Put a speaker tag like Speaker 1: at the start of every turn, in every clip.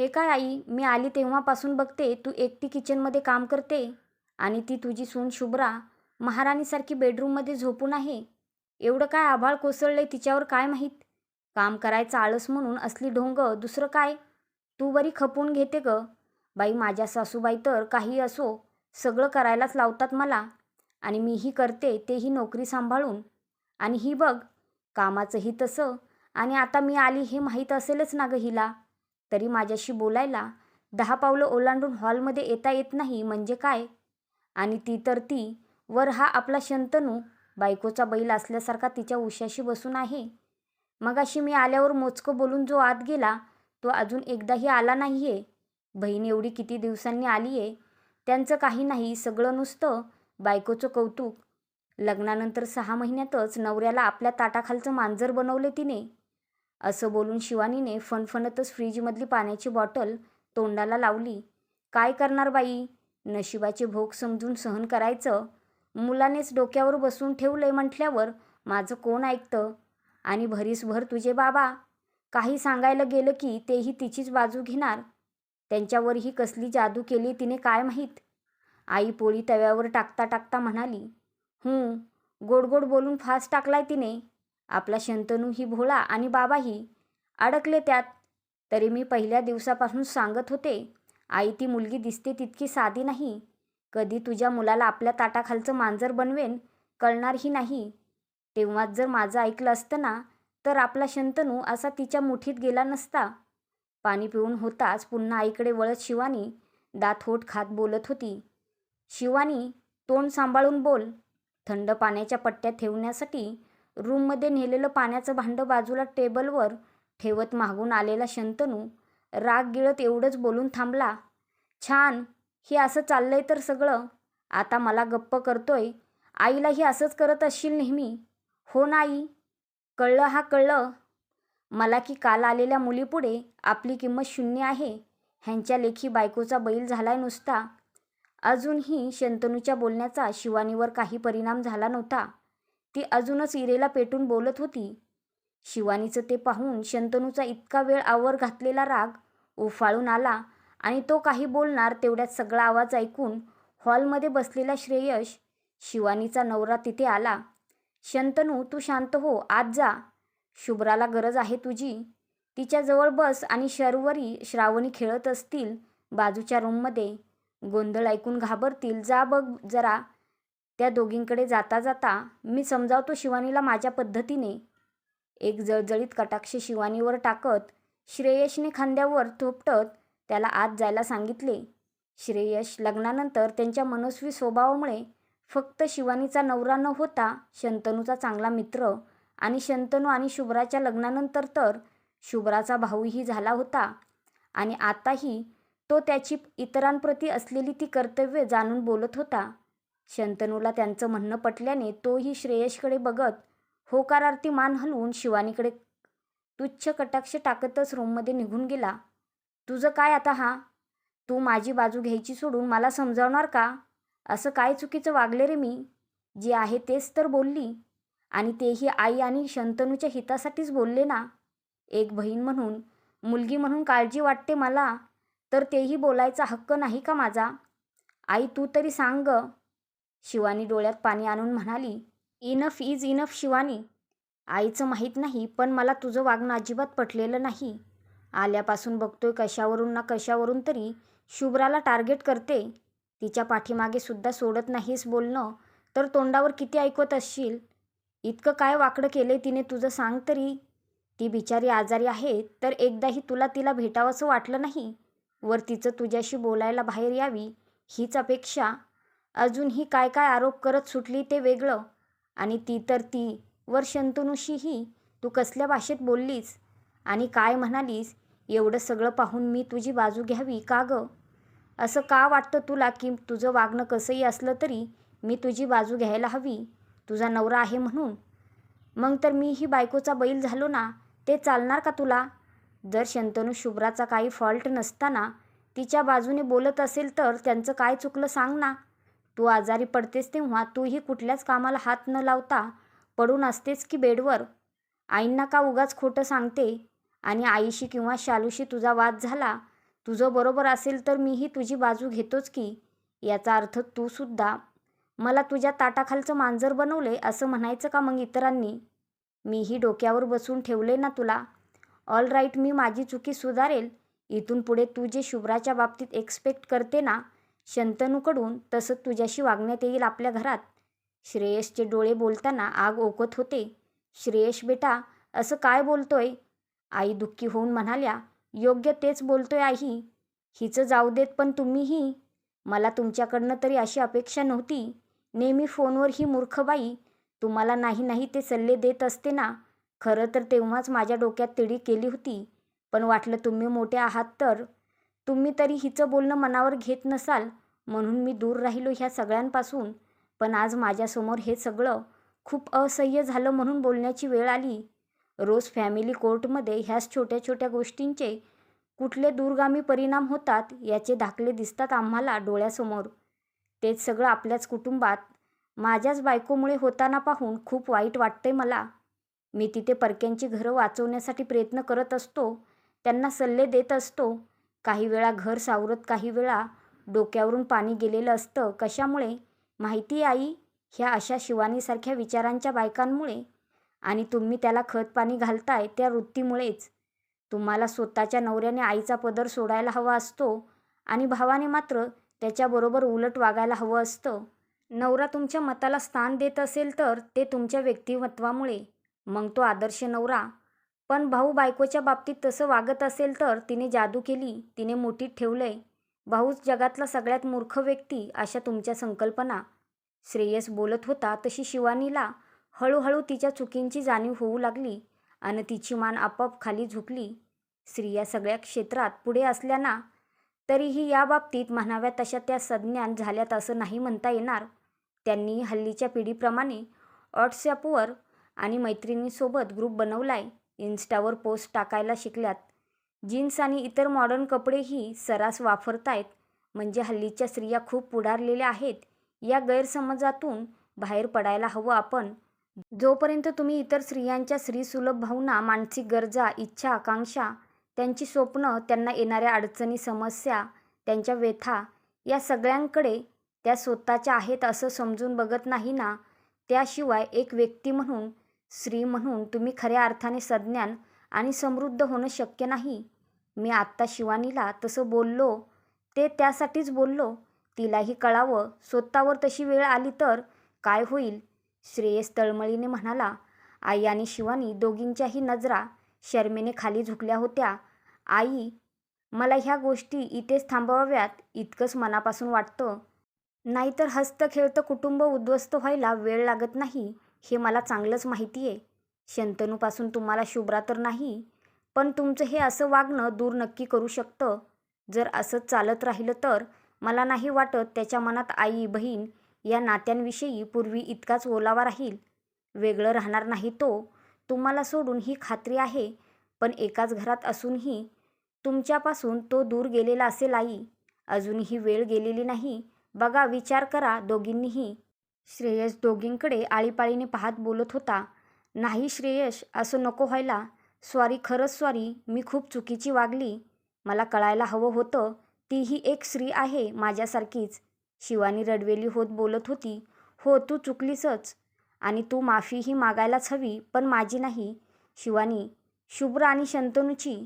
Speaker 1: हे काय आई मी आली तेव्हापासून बघते तू एकटी किचनमध्ये काम करते आणि ती तुझी सून शुभ्रा महाराणीसारखी बेडरूममध्ये झोपून आहे. एवढं काय आभाळ कोसळलंय तिच्यावर काय माहीत? काम करायचं आळस म्हणून असली ढोंग दुसरं काय? तू बरी खपून घेते ग. बाई माझ्या सासूबाई तर काही असो सगळं करायलाच लावतात मला आणि मीही करते तेही नोकरी सांभाळून. आणि ही बघ कामाचंही तसं आणि आता मी आली हे माहीत असेलच ना ग हिला. तरी माझ्याशी बोलायला दहा पावलं ओलांडून हॉलमध्ये येता येत नाही म्हणजे काय? आणि ती तर ती. वर हा आपला शंतनू बायकोचा बैल असल्यासारखा तिच्या उशाशी बसून आहे. मगाशी मी आल्यावर मोजकं बोलून जो आत गेला तो अजून एकदाही आला नाही आहे बहीण एवढी किती दिवसांनी आली आहे त्यांचं काही नाही सगळं नुसतं बायकोचं कौतुक. लग्नानंतर सहा महिन्यातच नवऱ्याला आपल्या ताटाखालचं मांजर बनवले तिने. असं बोलून शिवानीने फणफणतच फ्रीजमधली पाण्याची बॉटल तोंडाला लावली. काय करणार बाई? नशिबाचे भोग समजून सहन करायचं? मुलानेच डोक्यावर बसून ठेवलंय म्हटल्यावर माझं कोण ऐकतं? आणि भरीसभर तुझे बाबा? काही सांगायला गेलं की तेही तिचीच बाजू घेणार? त्यांच्यावरही कसली जादू केली तिने काय माहीत? आई पोळी तव्यावर टाकता टाकता म्हणाली. हूं गोड गोड बोलून फास टाकलाय तिने. आपला शंतनूही भोळा आणि बाबाही. अडकले त्यात. तरी मी पहिल्या दिवसापासून सांगत होते आई ती मुलगी दिसते तितकी साधी नाही. कधी तुझ्या मुलाला आपल्या ताटाखालचं मांजर बनवेन कळणारही नाही. तेव्हाच जर माझं ऐकलं असतं ना तर आपला शंतनू असा तिच्या मुठीत गेला नसता. पाणी पिऊन होताच पुन्हा आईकडे वळत शिवानी दात होठ खात बोलत होती. शिवानी तोंड सांभाळून बोल. थंड पाण्याच्या पट्ट्या ठेवण्यासाठी रूममध्ये नेलेलं पाण्याचं भांडं बाजूला टेबलवर ठेवत मागून आलेला शंतनू राग गिळत एवढंच बोलून थांबला. छान हे असं चाललंय तर सगळं. आता मला गप्प करतोय. आईलाही असंच करत असशील नेहमी. हो नाही कळलं हा कळलं. मला की काल आलेल्या मुलीपुढे आपली किंमत शून्य आहे. ह्यांच्या लेखी बायकोचा बैल झालाय नुसता. अजूनही शंतनूच्या बोलण्याचा शिवानीवर काही परिणाम झाला नव्हता. ती अजूनच इरेला पेटून बोलत होती. शिवानीचं ते पाहून शंतनूचा इतका वेळ आवर घातलेला राग उफाळून आला आणि तो काही बोलणार तेवढ्यात सगळा आवाज ऐकून हॉलमध्ये बसलेला श्रेयश शिवानीचा नवरा तिथे आला. शंतनू तू शांत हो आत जा. शुभ्राला गरज आहे तुझी. तिच्याजवळ बस आणि शर्वरी श्रावणी खेळत असतील बाजूच्या रूममध्ये. गोंधळ ऐकून घाबरतील. जा बघ जरा. त्या दोघींकडे जाता जाता मी समजावतो शिवानीला माझ्या पद्धतीने. एक जळजळीत कटाक्ष शिवानीवर टाकत श्रेयशने खांद्यावर थोपटत त्याला आत जायला सांगितले. श्रेयश लग्नानंतर त्यांच्या मनस्वी स्वभावामुळे फक्त शिवानीचा नवरा न होता शंतनूचा चांगला मित्र आणि शंतनू आणि शुभ्राच्या लग्नानंतर तर शुभ्राचा भाऊही झाला होता आणि आताही तो त्याची इतरांप्रती असलेली ती कर्तव्य जाणून बोलत होता. शंतनूला त्यांचं म्हणणं पटल्याने तोही श्रेयशकडे बघत होकारार्थी मान हलवून शिवानीकडे तुच्छ कटाक्ष टाकतच रूममध्ये निघून गेला. तुझं काय आता हा? तू माझी बाजू घ्यायची सोडून मला समजावणार का? असं काय चुकीचं वागले रे मी? जे आहे तेच तर बोलली. आणि तेही आई आणि शंतनूच्या हितासाठीच बोलले ना एक बहीण म्हणून मुलगी म्हणून काळजी वाटते मला तर तेही बोलायचा हक्क नाही का माझा? आई तू तरी सांग शिवानी डोळ्यात पाणी आणून म्हणाली इनफ इज इनफ शिवानी. आईचं माहीत नाही पण मला तुझं वागणं अजिबात पटलेलं नाही. आल्यापासून बघतोय कशावरून ना कशावरून तरी शुभ्राला टार्गेट करते. तिच्या पाठीमागे सुद्धा सोडत नाहीस बोलणं तर तोंडावर किती ऐकत असशील? इतकं काय वाकडं केलंय तिने तुझं सांग तरी. ती बिचारी आजारी आहे तर एकदाही तुला तिला भेटावंसं वाटलं नाही. वर तिचं तुझ्याशी बोलायला बाहेर यावी हीच अपेक्षा अजूनही काय काय आरोप करत सुटली ते वेगळं. आणि ती तर ती. वर शंतनूशीही तू कसल्या भाषेत बोललीस? आणि काय म्हणालीस? एवढं सगळं पाहून मी तुझी बाजू घ्यावी का गं? असं का वाटतं तुला की तुझं वागणं कसंही असलं तरी मी तुझी बाजू घ्यायला हवी? तुझा नवरा आहे म्हणून. मग तर मीही बायकोचा बैल झालो ना ते चालणार का तुला? जर शंतनू शुभ्राचा काही फॉल्ट नसताना तिच्या बाजूने बोलत असेल तर त्यांचं काय चुकलं सांग ना. तू आजारी पडतेस तेव्हा तूही कुठल्याच कामाला हात न लावता पडून असतेस की बेडवर? आईंना का उगाच खोटं सांगते? आणि आईशी किंवा शालूशी तुझा वाद झाला तुझं बरोबर असेल तर मीही तुझी बाजू घेतोच की याचा अर्थ तूसुद्धा मला तुझ्या ताटाखालचं मांजर बनवले असं म्हणायचं का मग इतरांनी? मीही डोक्यावर बसून ठेवले ना तुला. ऑल राईट मी माझी चुकी सुधारेल. इथून पुढे तू जे शुभ्राच्या बाबतीत एक्सपेक्ट करते ना शंतनूकडून तसं तुझ्याशी वागण्यात येईल आपल्या घरात. श्रेयसचे डोळे बोलताना आग ओकत होते. श्रेयश बेटा असं काय बोलतोय? आई दुःखी होऊन म्हणाल्या योग्य तेच बोलतोय आई. हिचं जाऊ देत पण तुम्हीही. मला तुमच्याकडनं तरी अशी अपेक्षा नव्हती. नेहमी फोनवर ही मूर्ख बाई. तुम्हाला नाही नाही ते सल्ले देत असते ना. खरं तर तेव्हाच माझ्या डोक्यात तिडी केली होती. पण वाटलं तुम्ही मोठे आहात तर तुम्ही तरी हिचं बोलणं मनावर घेत नसाल म्हणून मी दूर राहिलो ह्या सगळ्यांपासून. पण आज माझ्यासमोर हे सगळं खूप असह्य झालं म्हणून बोलण्याची वेळ आली. रोज फॅमिली कोर्टमध्ये ह्याच छोट्या छोट्या गोष्टींचे कुठले दूरगामी परिणाम होतात याचे दाखले दिसतात आम्हाला डोळ्यासमोर. तेच सगळं आपल्याच कुटुंबात माझ्याच बायकोमुळे होताना पाहून खूप वाईट वाटतंय मला. मी तिथे परक्यांची घरं वाचवण्यासाठी प्रयत्न करत असतो त्यांना सल्ले देत असतो काही वेळा घर सावरत काही वेळा डोक्यावरून पाणी गेलेलं असतं. कशामुळे? माहिती आई ह्या अशा शिवानीसारख्या विचारांच्या बायकांमुळे. आणि तुम्ही त्याला खत पाणी घालताय त्या वृत्तीमुळेच. तुम्हाला स्वतःच्या नवऱ्याने आईचा पदर सोडायला हवा असतो आणि भावाने मात्र त्याच्याबरोबर उलट वागायला हवं असतं. नवरा तुमच्या मताला स्थान देत असेल तर ते तुमच्या व्यक्तिमत्वामुळे. मग तो आदर्श नवरा पण भाऊ बायकोच्या बाबतीत तसं वागत असेल तर तिने जादू केली तिने मोठीत ठेवलंय. भाऊच जगातला सगळ्यात मूर्ख व्यक्ती अशा तुमच्या संकल्पना. श्रेयस बोलत होता तशी शिवानीला हळूहळू तिच्या चुकींची जाणीव होऊ लागली आणि तिची मान आपोआप खाली झुकली. स्त्रिया सगळ्या क्षेत्रात पुढे असल्याना तरीही या बाबतीत म्हणाव्या तशा त्या सज्ञान झाल्यात असं नाही म्हणता येणार. त्यांनी हल्लीच्या पिढीप्रमाणे व्हॉट्सॲपवर आणि मैत्रिणींसोबत ग्रुप बनवलाय. इन्स्टावर पोस्ट टाकायला शिकल्यात. जीन्स आणि इतर मॉडर्न कपडेही सरास वापरतायत म्हणजे हल्लीच्या स्त्रिया खूप पुढारलेल्या आहेत या गैरसमजातून बाहेर पडायला हवं आपण. जोपर्यंत तुम्ही इतर स्त्रियांच्या स्त्रीसुलभ भावना मानसिक गरजा इच्छा आकांक्षा त्यांची स्वप्न त्यांना येणाऱ्या अडचणी समस्या त्यांच्या व्यथा या सगळ्यांकडे त्या स्वतःच्या आहेत असं समजून बघत नाही ना त्याशिवाय एक व्यक्ती म्हणून स्त्री म्हणून तुम्ही खऱ्या अर्थाने सज्ञान आणि समृद्ध होणं शक्य नाही. मी आत्ता शिवानीला तसं बोललो ते त्यासाठीच बोललो तिलाही कळावं. स्वतःवर तशी वेळ आली तर काय होईल? श्रेयस तळमळीने म्हणाला आई आणि शिवानी दोघींच्याही नजरा शर्मेने खाली झुकल्या होत्या. आई मला ह्या गोष्टी इथेच थांबवाव्यात इतकंच मनापासून वाटतं. नाहीतर हस्त खेळतं कुटुंब उद्ध्वस्त व्हायला वेळ लागत नाही. हे मला चांगलंच माहिती आहे. शंतनूपासून तुम्हाला शुभ्रा तर नाही पण तुमचं हे असं वागणं दूर नक्की करू शकतं. जर असंच चालत राहिलं तर मला नाही वाटत त्याच्या मनात आई बहीण या नात्यांविषयी पूर्वी इतकाच ओलावा राहील. वेगळं राहणार नाही तो. तुम्हाला सोडून ही खात्री आहे पण एकाच घरात असूनही तुमच्यापासून तो दूर गेलेला असेल आई. अजूनही वेळ गेलेली नाही. बघा विचार करा दोघींनीही. श्रेयस दोघींकडे आळीपाळीने पाहत बोलत होता नाही श्रेयश असं नको व्हायला. स्वारी खरंच स्वारी मी खूप चुकीची वागली. मला कळायला हवं होतं तीही एक स्त्री आहे माझ्यासारखीच. शिवानी रडवेली होत बोलत होती हो तू चुकलीसच. आणि तू माफीही मागायलाच हवी पण माझी नाही. शिवानी शुभ्र आणि शंतनूची.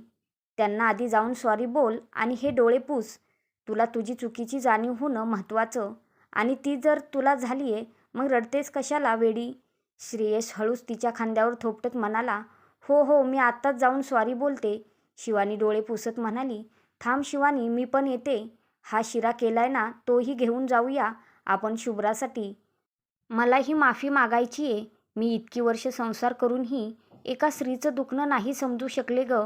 Speaker 1: त्यांना आधी जाऊन सॉरी बोल आणि हे डोळे पूस. तुला तुझी चुकीची जाणीव होणं महत्त्वाचं. आणि ती जर तुला झाली आहे मग रडतेच कशाला वेडी? श्रेयस हळूच तिच्या खांद्यावर थोपटत म्हणाला हो हो मी आत्ताच जाऊन स्वारी बोलते. शिवानी डोळे पुसत म्हणाली थांब शिवानी मी पण येते. हा शिरा केलाय ना तोही घेऊन जाऊया आपण शुभ्रासाठी. मलाही माफी मागायची आहे मी इतकी वर्ष संसार करूनही एका स्त्रीचं दुखणं नाही समजू शकले ग.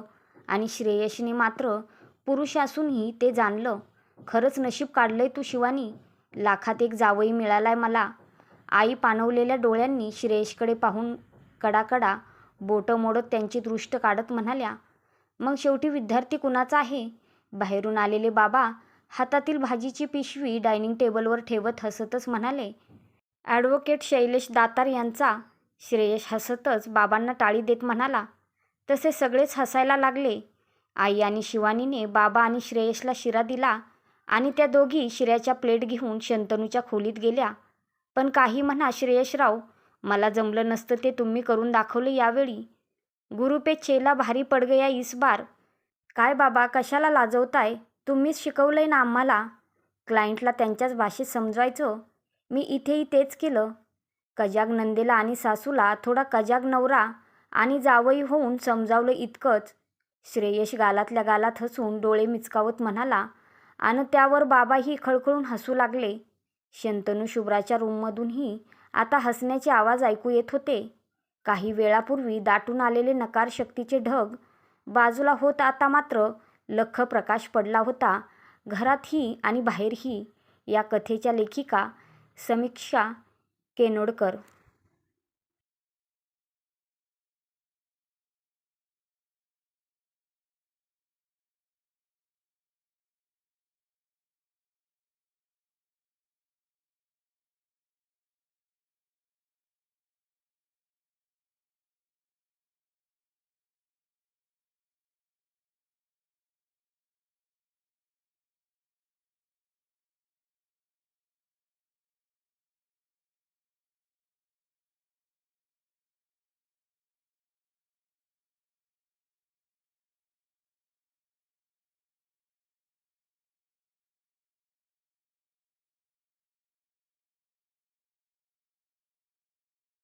Speaker 1: आणि श्रेयशने मात्र पुरुष असूनही ते जाणलं खरंच नशीब काढलंय तू शिवानी. लाखात एक जावई मिळालाय मला. आई पाणवलेल्या डोळ्यांनी श्रेयशकडे पाहून कडाकडा बोटं मोडत त्यांची दृष्ट काढत म्हणाल्या मग शेवटी विद्यार्थी कुणाचा आहे बाहेरून आलेले बाबा हातातील भाजीची पिशवी डायनिंग टेबलवर ठेवत हसतच म्हणाले ॲडव्होकेट शैलेश दातार यांचा श्रेयश हसतच बाबांना टाळी देत म्हणाला तसे सगळेच हसायला लागले. आई आणि शिवानीने बाबा आणि श्रेयशला शिरा दिला. आणि त्या दोघी शिऱ्याच्या प्लेट घेऊन शंतनूच्या खोलीत गेल्या. पण काही म्हणा श्रेयशराव मला जमलं नसतं ते तुम्ही करून दाखवलं यावेळी. गुरु पे चेला भारी पड गया इस बार काय बाबा कशाला लाजवताय? तुम्हीच शिकवलंय ना आम्हाला. क्लायंटला त्यांच्याच भाषेत समजवायचं मी इथेही तेच केलं. कजाग नंदेला आणि सासूला थोडा कजाग नवरा आणि जावई होऊन समजावलं इतकंच. श्रेयश गालातल्या गालात हसून डोळे मिचकावत म्हणाला आणि त्यावर बाबाही खळखळून हसू लागले. शंतनू शुभ्राच्या रूममधूनही आता हसण्याचे आवाज ऐकू येत होते. काही वेळापूर्वी दाटून आलेले नकार शक्तीचे ढग बाजूला होत आता मात्र लख प्रकाश पडला होता. घरातही आणि बाहेरही या कथेच्या लेखिका समीक्षा केनोडकर